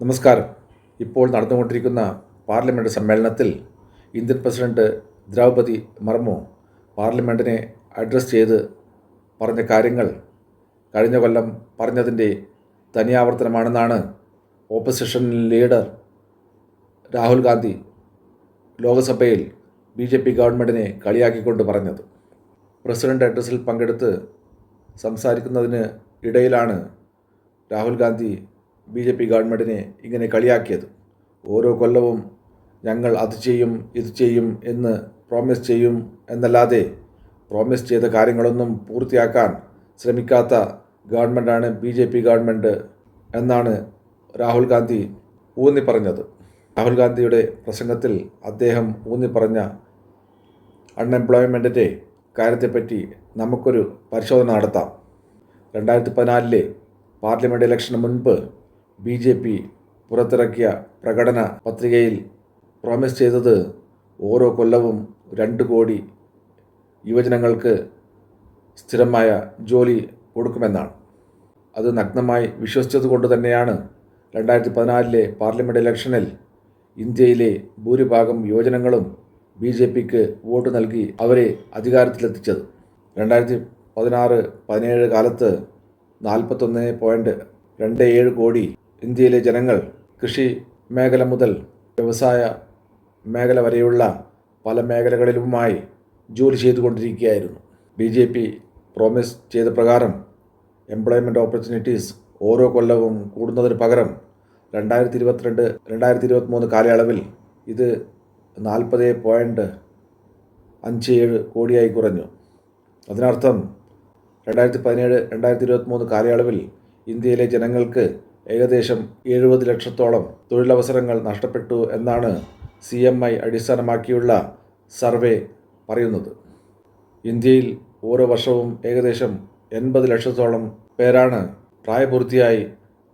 നമസ്കാരം. ഇപ്പോൾ നടന്നുകൊണ്ടിരിക്കുന്ന പാർലമെന്റ് സമ്മേളനത്തിൽ ഇന്ത്യൻ പ്രസിഡന്റ് ദ്രൗപതി മർമു പാർലമെന്റിനെ അഡ്രസ്സ് ചെയ്ത് പറഞ്ഞ കാര്യങ്ങൾ കഴിഞ്ഞ കൊല്ലം പറഞ്ഞതിന്റെ തനിയാവർത്തനമാണെന്നാണ് ഓപ്പോസിഷൻ ലീഡർ രാഹുൽ ഗാന്ധി ലോക്സഭയിൽ ബി ജെ പി ഗവൺമെന്റിനെ കളിയാക്കിക്കൊണ്ട് പറഞ്ഞത്. പ്രസിഡന്റ് അഡ്രസ്സിൽ പങ്കെടുത്ത് സംസാരിക്കുന്നതിന് ഇടയിലാണ് Rahul Gandhi B J P ഗവൺമെന്റിനെ ഇങ്ങനെ കളിയാക്കിയത്. ഓരോ കൊല്ലവും ഞങ്ങൾ അത് ചെയ്യും ഇത് ചെയ്യും എന്ന് പ്രോമിസ് ചെയ്യും എന്നല്ലാതെ പ്രോമിസ് ചെയ്ത കാര്യങ്ങളൊന്നും പൂർത്തിയാക്കാൻ ശ്രമിക്കാത്ത ഗവൺമെന്റാണ് ബി ജെ പി ഗവൺമെന്റ് എന്നാണ് രാഹുൽ ഗാന്ധി ഊന്നി പറഞ്ഞത് രാഹുൽ ഗാന്ധിയുടെ പ്രസംഗത്തിൽ അദ്ദേഹം ഊന്നി പറഞ്ഞ അൺഎംപ്ലോയ്മെന്റിന്റെ കാര്യത്തെപ്പറ്റി നമുക്കൊരു പരിശോധന നടത്താം. രണ്ടായിരത്തി പതിനാലിലെ പാർലമെന്റ് ഇലക്ഷന് മുൻപ് ബി ജെ പി പുറത്തിറക്കിയ പ്രകടന പത്രികയിൽ പ്രോമിസ് ചെയ്തത് ഓരോ കൊല്ലവും രണ്ട് കോടി യുവജനങ്ങൾക്ക് സ്ഥിരമായ ജോലി കൊടുക്കുമെന്നാണ്. അത് നഗ്നമായി വിശ്വസിച്ചത് കൊണ്ട് തന്നെയാണ് രണ്ടായിരത്തി പതിനാലിലെ പാർലമെന്റ് ഇലക്ഷനിൽ ഇന്ത്യയിലെ ഭൂരിഭാഗം യുവജനങ്ങളും ബി ജെ പിക്ക് വോട്ട് നൽകി അവരെ അധികാരത്തിലെത്തിച്ചത്. രണ്ടായിരത്തി പതിനാറ് പതിനേഴ് കാലത്ത് നാൽപ്പത്തൊന്ന് പോയിന്റ് രണ്ട് ഏഴ് കോടി ഇന്ത്യയിലെ ജനങ്ങൾ കൃഷി മേഖല മുതൽ വ്യവസായ മേഖല വരെയുള്ള പല മേഖലകളിലുമായി ജോലി ചെയ്തുകൊണ്ടിരിക്കുകയായിരുന്നു. ബി ജെ പി പ്രോമിസ് ചെയ്ത പ്രകാരം എംപ്ലോയ്മെന്റ് ഓപ്പർച്യൂണിറ്റീസ് ഓരോ കൊല്ലവും കൂടുന്നതിന് പകരം രണ്ടായിരത്തി ഇരുപത്തിരണ്ട് രണ്ടായിരത്തി ഇരുപത്തിമൂന്ന് കാലയളവിൽ ഇത് നാൽപ്പത് പോയിന്റ് അഞ്ച് ഏഴ് കോടിയായി കുറഞ്ഞു. അതിനർത്ഥം രണ്ടായിരത്തി പതിനേഴ് രണ്ടായിരത്തി ഇരുപത്തിമൂന്ന് കാലയളവിൽ ഇന്ത്യയിലെ ജനങ്ങൾക്ക് ഏകദേശം എഴുപത് ലക്ഷത്തോളം തൊഴിലവസരങ്ങൾ നഷ്ടപ്പെട്ടു എന്നാണ് സി എം ഐ അടിസ്ഥാനമാക്കിയുള്ള സർവേ പറയുന്നത്. ഇന്ത്യയിൽ ഓരോ വർഷവും ഏകദേശം എൺപത് ലക്ഷത്തോളം പേരാണ് പ്രായപൂർത്തിയായി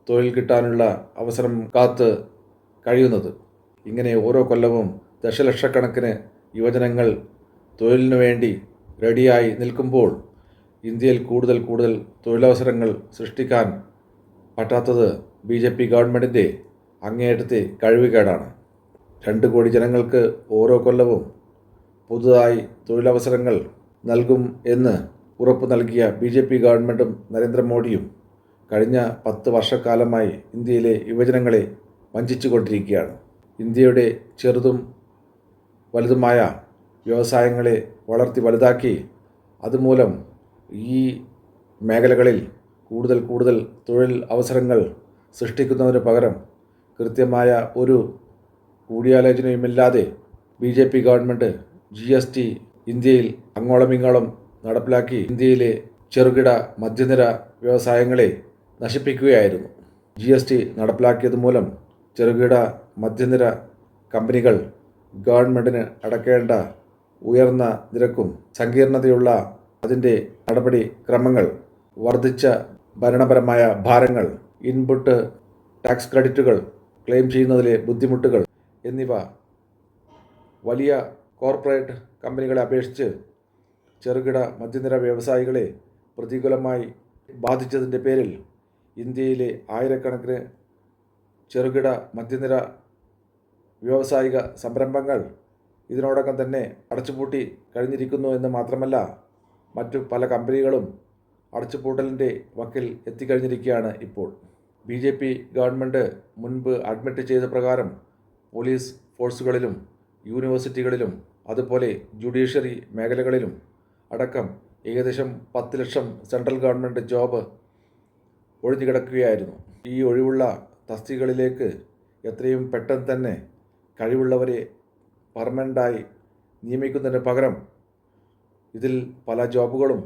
തൊഴിൽ കിട്ടാനുള്ള അവസരം കാത്ത് കഴിയുന്നത്. ഇങ്ങനെ ഓരോ കൊല്ലവും ദശലക്ഷക്കണക്കിന് യുവജനങ്ങൾ തൊഴിലിനു വേണ്ടി റെഡിയായി നിൽക്കുമ്പോൾ ഇന്ത്യയിൽ കൂടുതൽ കൂടുതൽ തൊഴിലവസരങ്ങൾ സൃഷ്ടിക്കാൻ പറ്റാത്തത് ബി ജെ പി ഗവൺമെന്റിന്റെ അങ്ങേയറ്റത്തെ കഴിവുകേടാണ്. രണ്ട് കോടി ജനങ്ങൾക്ക് ഓരോ കൊല്ലവും പുതുതായി തൊഴിലവസരങ്ങൾ നൽകും എന്ന് ഉറപ്പ് നൽകിയ ബി ജെ പി ഗവൺമെന്റും നരേന്ദ്രമോദിയും കഴിഞ്ഞ പത്ത് വർഷക്കാലമായി ഇന്ത്യയിലെ യുവജനങ്ങളെ വഞ്ചിച്ചുകൊണ്ടിരിക്കുകയാണ്. ഇന്ത്യയുടെ ചെറുതും വലുതുമായ വ്യവസായങ്ങളെ വളർത്തി വലുതാക്കി അതുമൂലം ഈ മേഖലകളിൽ കൂടുതൽ കൂടുതൽ തൊഴിൽ അവസരങ്ങൾ സൃഷ്ടിക്കുന്നതിന് പകരം കൃത്യമായ ഒരു കൂടിയാലോചനയുമില്ലാതെ B J P government G S T ഇന്ത്യയിൽ അങ്ങോളമിങ്ങോളം നടപ്പിലാക്കി ഇന്ത്യയിലെ ചെറുകിട മധ്യനിര വ്യവസായങ്ങളെ നശിപ്പിക്കുകയായിരുന്നു. ജി എസ് ടി നടപ്പിലാക്കിയത് മൂലം ചെറുകിട മധ്യനിര കമ്പനികൾ ഗവൺമെന്റിന് അടക്കേണ്ട ഉയർന്ന നിരക്കും സങ്കീർണതയുള്ള അതിന്റെ നടപടി ക്രമങ്ങൾ വർദ്ധിച്ച ഭരണപരമായ ഭാരങ്ങൾ ഇൻപുട്ട് ടാക്സ് ക്രെഡിറ്റുകൾ ക്ലെയിം ചെയ്യുന്നതിലെ ബുദ്ധിമുട്ടുകൾ എന്നിവ വലിയ കോർപ്പറേറ്റ് കമ്പനികളെ അപേക്ഷിച്ച് ചെറുകിട മധ്യനിര വ്യവസായികളെ പ്രതികൂലമായി ബാധിച്ചതിന്റെ പേരിൽ ഇന്ത്യയിലെ ആയിരക്കണക്കിന് ചെറുകിട മധ്യനിര വ്യാവസായിക സംരംഭങ്ങൾ ഇതിനോടകം തന്നെ അടച്ചുപൂട്ടി കഴിഞ്ഞിരിക്കുന്നു എന്ന് മാത്രമല്ല മറ്റു പല കമ്പനികളും അടച്ചുപൂട്ടലിന്റെ വക്കിൽ എത്തിക്കഴിഞ്ഞിരിക്കുകയാണ് ഇപ്പോൾ. ബി ജെ പി ഗവൺമെന്റ് മുൻപ് അഡ്മിറ്റ് ചെയ്ത പ്രകാരം പോലീസ് ഫോഴ്സുകളിലും യൂണിവേഴ്സിറ്റികളിലും അതുപോലെ ജുഡീഷ്യറി മേഖലകളിലും അടക്കം ഏകദേശം പത്ത് ലക്ഷം സെൻട്രൽ ഗവൺമെന്റ് ജോബ് ഒഴിഞ്ഞു കിടക്കുകയായിരുന്നു ഈ ഒഴിവുള്ള തസ്തികകളിലേക്ക് എത്രയും പെട്ടെന്ന് തന്നെ കഴിവുള്ളവരെ പെർമനന്റായി നിയമിക്കുന്നതിന് പകരം ഇതിൽ പല ജോബുകളും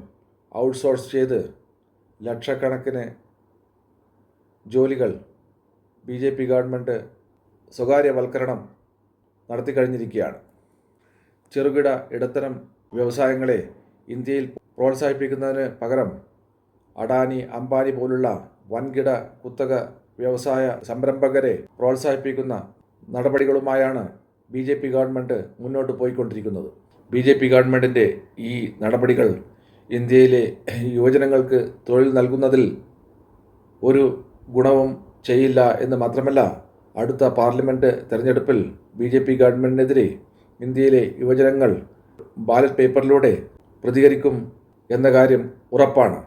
ഔട്ട്സോഴ്സ് ചെയ്ത് ലക്ഷക്കണക്കിന് ജോലികൾ ബി ജെ പി ഗവൺമെന്റ് സ്വകാര്യവൽക്കരണം നടത്തിക്കഴിഞ്ഞിരിക്കുകയാണ്. ചെറുകിട ഇടത്തരം വ്യവസായങ്ങളെ ഇന്ത്യയിൽ പ്രോത്സാഹിപ്പിക്കുന്നതിന് പകരം അഡാനി അംബാനി പോലുള്ള വൻകിട കുത്തക വ്യവസായ സംരംഭകരെ പ്രോത്സാഹിപ്പിക്കുന്ന നടപടികളുമായാണ് ബി ജെ പി ഗവൺമെന്റ് മുന്നോട്ട് പോയിക്കൊണ്ടിരിക്കുന്നത്. ബി ജെ പി ഗവൺമെന്റിന്റെ ഈ നടപടികൾ ഇന്ത്യയിലെ യുവജനങ്ങൾക്ക് തൊഴിൽ നൽകുന്നതിൽ ഒരു ഗുണവും ചെയ്യില്ല എന്ന് മാത്രമല്ല അടുത്ത പാർലമെന്റ് തെരഞ്ഞെടുപ്പിൽ ബി ജെ പി ഗവൺമെന്റിനെതിരെ ഇന്ത്യയിലെ യുവജനങ്ങൾ ബാലറ്റ് പേപ്പറിലൂടെ പ്രതികരിക്കും എന്ന കാര്യം ഉറപ്പാണ്.